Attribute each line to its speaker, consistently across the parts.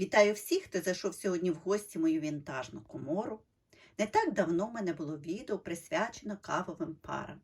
Speaker 1: Вітаю всіх, хто зайшов сьогодні в гості мою вінтажну комору. Не так давно в мене було відео присвячено кавовим парам.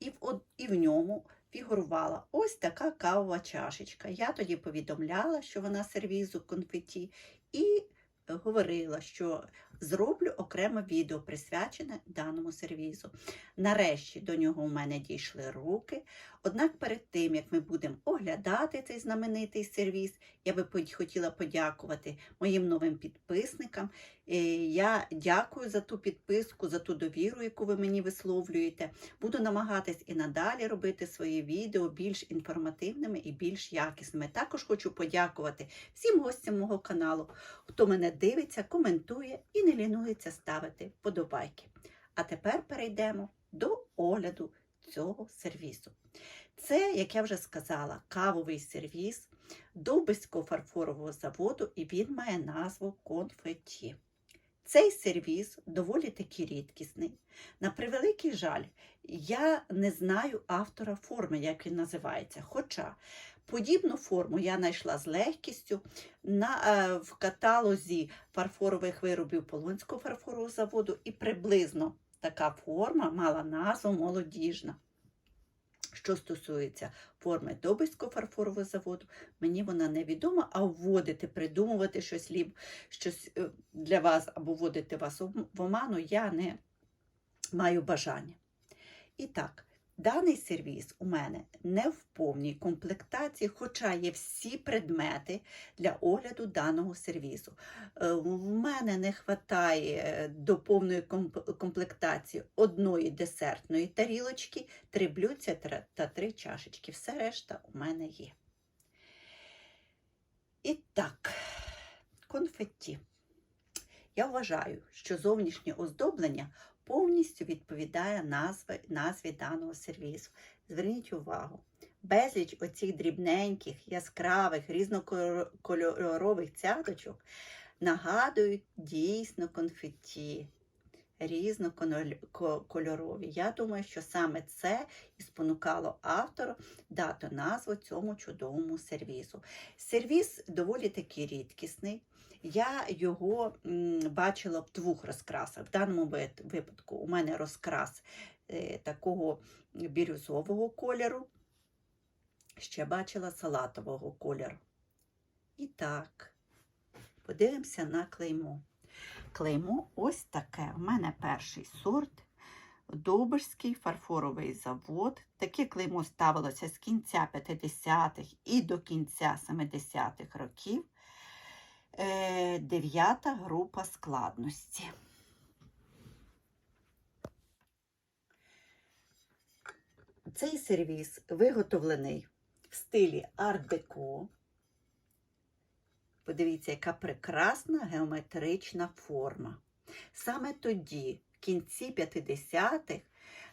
Speaker 1: І в, і в ньому фігурувала ось така кавова чашечка. Я тоді повідомляла, що вона сервізу конфеті, і е, говорила, що зроблю окреме відео присвячене даному сервізу. Нарешті до нього у мене дійшли руки. Однак перед тим, як ми будемо оглядати цей знаменитий сервіз, я би хотіла подякувати моїм новим підписникам. Е, Я дякую за ту підписку, за ту довіру, яку ви мені висловлюєте. Буду намагатись і надалі робити свої відео більш інформативними і більш якісними. Також хочу подякувати всім гостям мого каналу, хто мене дивиться, коментує і не лінується ставити вподобайки. А тепер перейдемо до огляду цього сервісу. Це, як я вже сказала, кавовий сервіс Довбиського фарфорового заводу, і він має назву конфеті. Цей сервіс доволі таки рідкісний. На превеликий жаль, я не знаю автора форми, як він називається. Хоча подібну форму я знайшла з легкістю на, е, в каталозі фарфорових виробів Полонського фарфорового заводу, і приблизно така форма мала назву молодіжна. Що стосується форми Добиського фарфорового заводу, мені вона невідома, а вводити, придумувати щось ліп, щось е, для вас або вводити вас в в оману я не маю бажання. І так, даний сервіс у мене не в повній комплектації, хоча є всі предмети для огляду даного сервісу. Е, В мене не вистачає до повної комплектації одної десертної тарілочки, три блюдця та три чашечки. Все решта у мене є. І так, конфетті. Я вважаю, що зовнішнє оздоблення повністю відповідає назви, назві даного сервісу. Зверніть увагу, безліч оцих дрібненьких, яскравих, різнокольорових цяточок нагадують дійсно конфетті. Різнокольорові. Я думаю, що саме це і спонукало автора дати назву цьому чудовому сервісу. Сервіс доволі таки рідкісний. Я його бачила в двох розкрасах. В даному випадку у мене розкрас е, такого бірюзового кольору, ще бачила салатового кольору. І так, подивимося на клеймо. Клеймо ось таке. У мене перший сорт. Добрський фарфоровий завод. Таке клеймо ставилося з кінця 50-х і до кінця 70-х років. Е, Дев'ята група складності. Цей сервіс виготовлений в стилі арт-деко. Подивіться, яка прекрасна геометрична форма. Саме тоді, в кінці 50-х,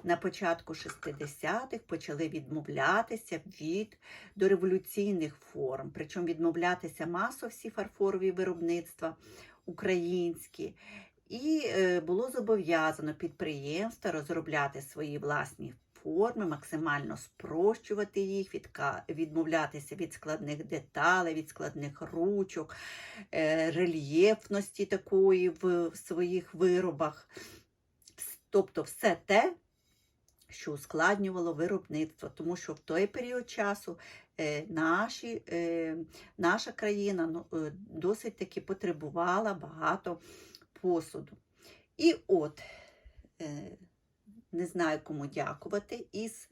Speaker 1: на початку 60-х почали відмовлятися від дореволюційних форм, причому відмовлятися масово всі фарфорові виробництва українські. І е, було зобов'язано підприємства розробляти свої власні форми, максимально спрощувати їх, відмовлятися від складних деталей, від складних ручок, е, рельєфності такої в, своїх виробах. Тобто все те, що ускладнювало виробництво, тому що в той період часу е, наші, е, наша країна ну, досить таки потребувала багато посуду. І от, не знаю, кому дякувати, із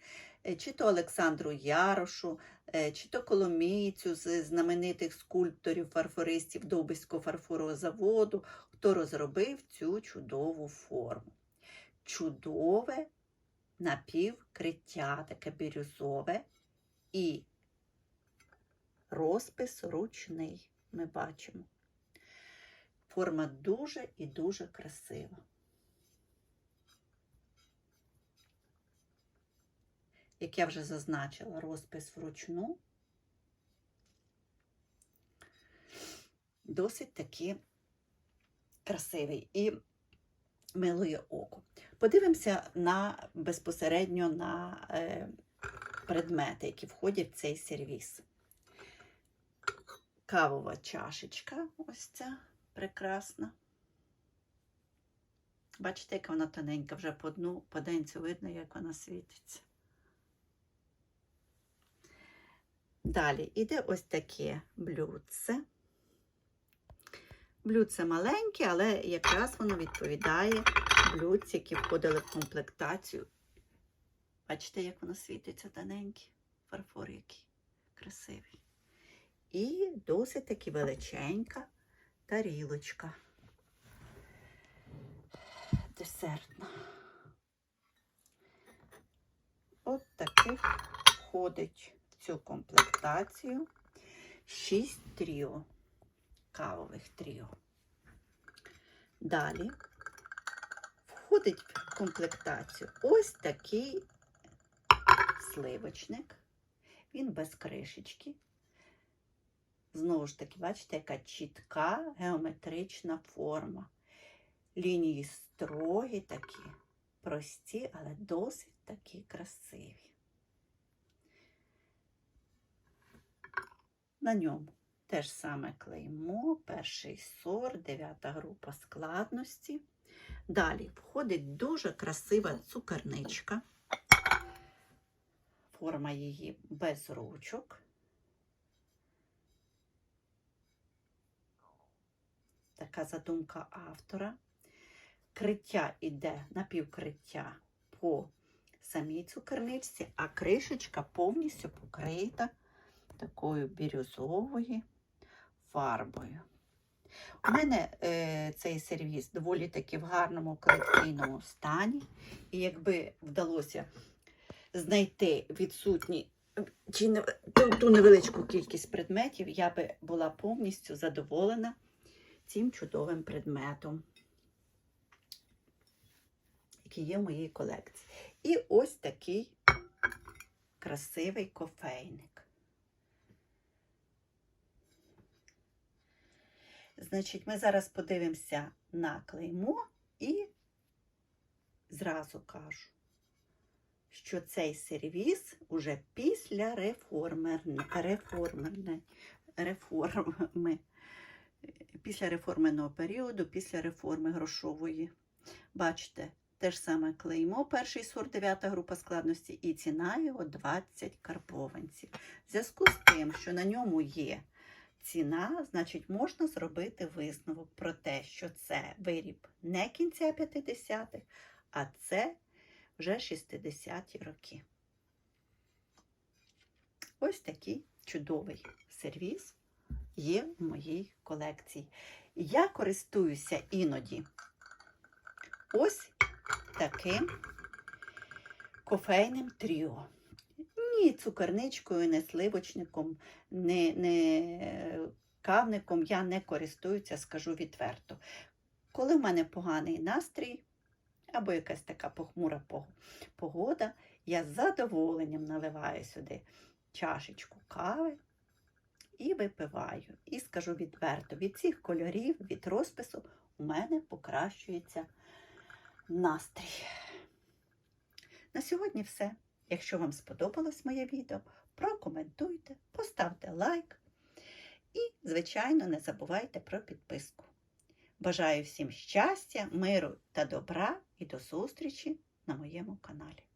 Speaker 1: е, чи то Олександру Ярошу, е, чи то Коломійцю з знаменитих скульпторів, фарфористів Довбиського фарфорового заводу, хто розробив цю чудову форму. Чудове напівкриття, таке бірюзове і розпис ручний ми бачимо. Форма дуже і дуже красива. Як я вже зазначила, розпис вручну досить таки красивий і милує око. Подивимося на безпосередньо на е, предмети, які входять в цей сервіс. кавова чашечка, ось ця прекрасна. Бачите, яка вона тоненька, вже по дну, по денцю видно, як вона світиться. Далі іде ось таке блюдце. Блюдце маленьке, але якраз воно відповідає блюдці, які входили в комплектацію. Бачите, як воно світиться тоненьке, фарфор який красивий. І досить таки величенька тарілочка. Десертна. От таких входить цю комплектацію 6 тріо, кавових тріо. Далі входить в комплектацію ось такий сливочник. Він без кришечки. Знову ж таки, бачите, яка чітка геометрична форма. Лінії строгі такі, прості, але досить такі красиві. На ньому те ж саме клеймо, перший сорт, дев'ята група складності. Далі входить дуже красива цукерничка. Форма її без ручок. Така задумка автора. Криття іде напівкриття по самій цукерничці, а кришечка повністю покрита такою бірюзовою фарбою. У мене е, цей сервіс доволі таки в гарному колекційному стані. І якби вдалося знайти відсутні чи не, ту, ту невеличку кількість предметів, я би була повністю задоволена цим чудовим предметом, який є в моїй колекції. І ось такий красивий кофейник. Значить, ми зараз подивимося на клеймо і зразу кажу, що цей сервіс уже після реформи, після реформеного періоду, після реформи грошової. Бачите, те ж саме клеймо, перший сорт, 9 група складності, і ціна його 20 карбованців. В зв'язку з тим, що на ньому є ціна, значить, можна зробити висновок про те, що це виріб не кінця 50-х, а це вже 60-ті роки. Ось такий чудовий сервіс є в моїй колекції. Я користуюся іноді ось таким кофейним тріо. Ні цукерничкою, не сливочником, не, не кавником я не користуюся, скажу відверто. Коли в мене поганий настрій або якась така похмура погода, я з задоволенням наливаю сюди чашечку кави і випиваю. І скажу відверто, від цих кольорів, від розпису у мене покращується настрій. На сьогодні все. Якщо вам сподобалось моє відео, прокоментуйте, поставте лайк і, звичайно, не забувайте про підписку. Бажаю всім щастя, миру та добра і до зустрічі на моєму каналі.